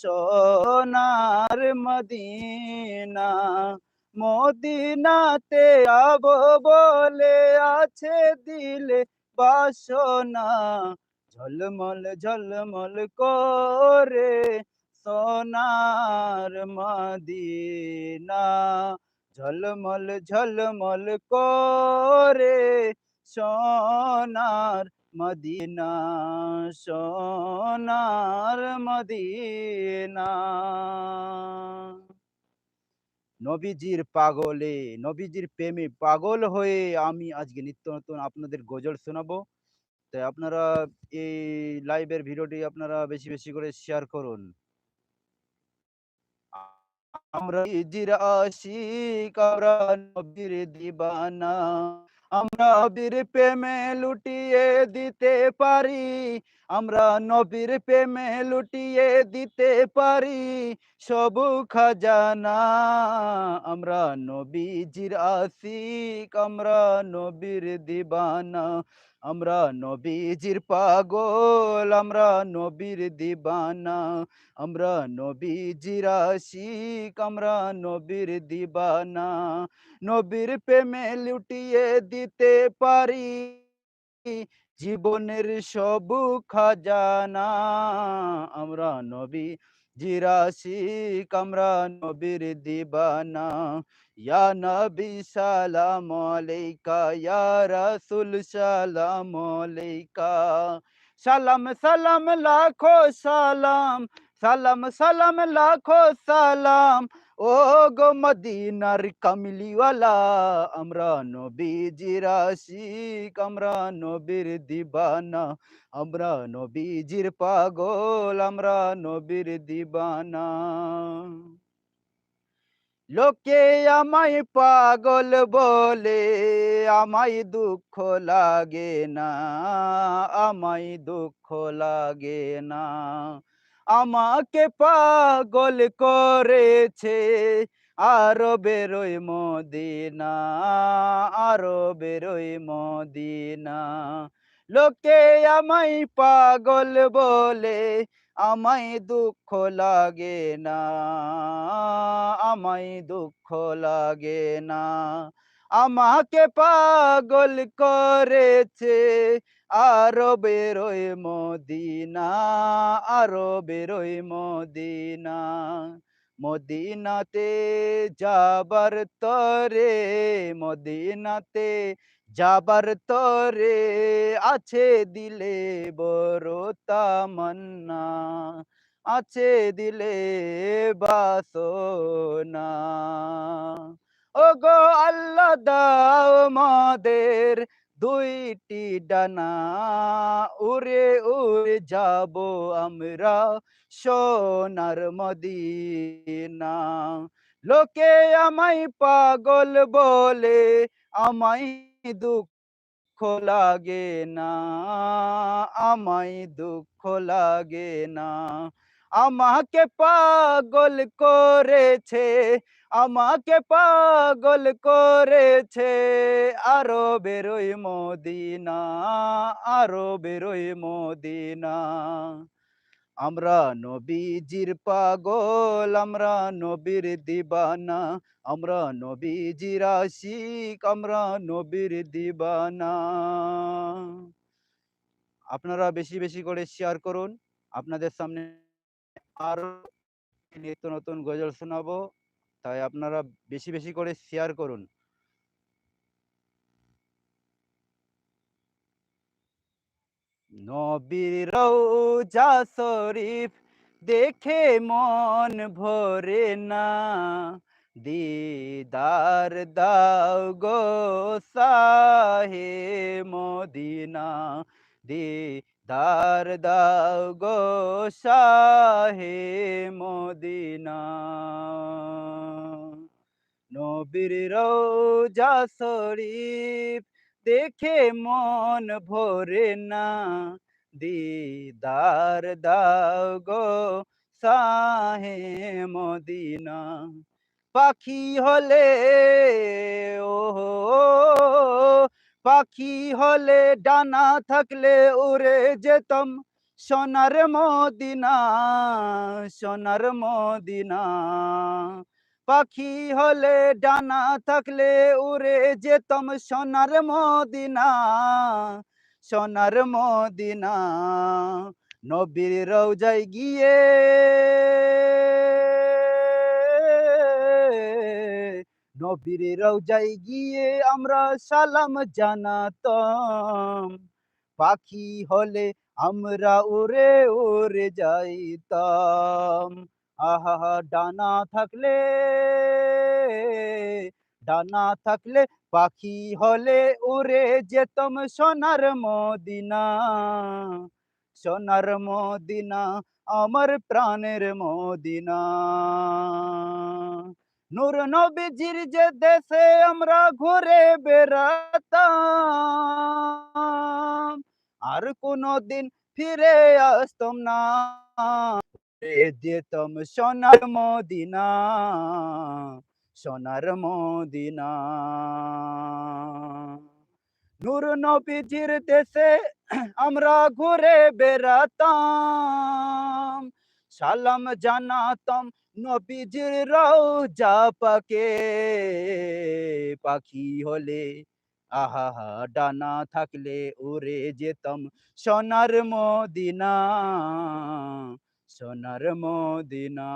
সোনার মদিনা, মদিনাতে আব বলে আছে দিলে বাসনা। ঝলমল ঝলমল করে সোনার মদিনা। ঝলমল ঝলমল করে সোনার মদিনা, সোনার মদিনা। নবীজির পাগলে, নবীজির প্রেমে পাগল হয়ে আমি আজকে নিত্য নতুন আপনাদের গজল শোনাবো। তাই আপনারা এই লাইভের ভিডিওটি আপনারা বেশি বেশি করে শেয়ার করুন। আমরা নবীর দিবানা। আমরা নবীর প্রেমে লুটিয়ে দিতে পারি, আমরা নবীর প্রেমে লুটিয়ে দিতে পারি, সব খাজানা আমরা নবীজির আশিক, আমরা নবীর দিবানা। আমরা নবীজির পাগল আমরা নবীর দিবানা আমরা নবীজির আশিক আমরা নবীর দিবানা নবীর প্রেমে লুটিয়ে দিতে পারি জীবনের সব খাজানা। আমরা নবী জিরাশিক আমরা নবীর দিবানা। ইয়া নবী সালাম আলাইকা, ইয়া রাসূল সালাম আলাইকা। সালাম সালাম, লাখো সালাম। সালাম সালাম, লাখো সালাম। ও গো মদিনার কামলিওয়ালা, আমরা নবীজির আশিক আমরা নবীর দিবানা, আমরা নবীজির পাগল, আমরা নবীর দিবানা। লোকে আমায় পাগল বলে, আমায় দুঃখ লাগে না, আমায় দুঃখ লাগে না। আমাকে পাগল করেছে আরও বেরোয় মদিনা আরও বেরোয় মদিনা। লোকে আমায় পাগল বলে, আমায় দুঃখ লাগে না, আমায় দুঃখ লাগে না। আমাকে পাগল করেছে আরও বেরোয় মদিনা আরও বেরোয় মদিনা। মদিনাতে যাবার তরে, মদিনাতে যাবার তরে আছে দিলে বড় তামান্না, আছে দিলে বাসনা। ও গো আল্লাহ দাও মাদের দুইটি ডানা, উড়ে উড়ে যাব আমরা সোনার মদিনা। লোকে আমায় পাগল বলে, আমায় দুঃখ লাগে না, আমায় দুঃখ লাগে না। আমাকে পাগল করেছে আমাকে পাগল করেছে আরও বেরোই মদিনা আরও বেরোই মদিনা। আমরা নবীজির পাগল, আমরা নবীর দিবানা, আমরা নবীজির আশিক, আমরা নবীর দিবানা। আপনারা বেশি বেশি করে শেয়ার করুন। আপনাদের সামনে আরও নিত্য নতুন গজল শোনাবো। তাই আপনারা বেশি বেশি করে শেয়ার করুন। নবীর শরীফ দেখে মন ভরে না। দিদার দাও গো সাহে মদিনা। দিদার দাও গো সাহে মদিনা। নবীর রওজা শরীফ দেখে মন ভরে না। দিদার দাও গো সাহে মদিনা। পাখি হলে পাখি হলে ডানা থাকলে উড়ে যেতাম। সোনার মদিনা সোনার মদিনা। পাখি হলে ডানা থাকলে উড়ে যেতম। সোনার মদিনা সোনার মদিনা। নবীর রওজায় গিয়ে নবীর রওজায় গিয়ে আমরা সালাম জানাতাম। পাখি হলে আমরা উড়ে উড়ে যাইতাম। আহা, ডানা থাকলে ডানা থাকলে পাখি হলে উড়ে যেতম সোনার মদিনা। সোনার মদিনা, আমার প্রাণের মদিনা। নূর নবীজির যে দেশে আমরা ঘুরে বেড়াতাম, আর কোনদিন ফিরে আসতাম না। যেতাম সোনার মদিনা সোনার মদিনা। নূর নবীজির দেশে আমরা ঘুরে বেড়াতাম সালাম জানাতাম নবীজির রওজা পাকে। পাখি হলে আহা ডানা থাকলে উড়ে যেতাম সোনার মদিনা সোনার মদিনা।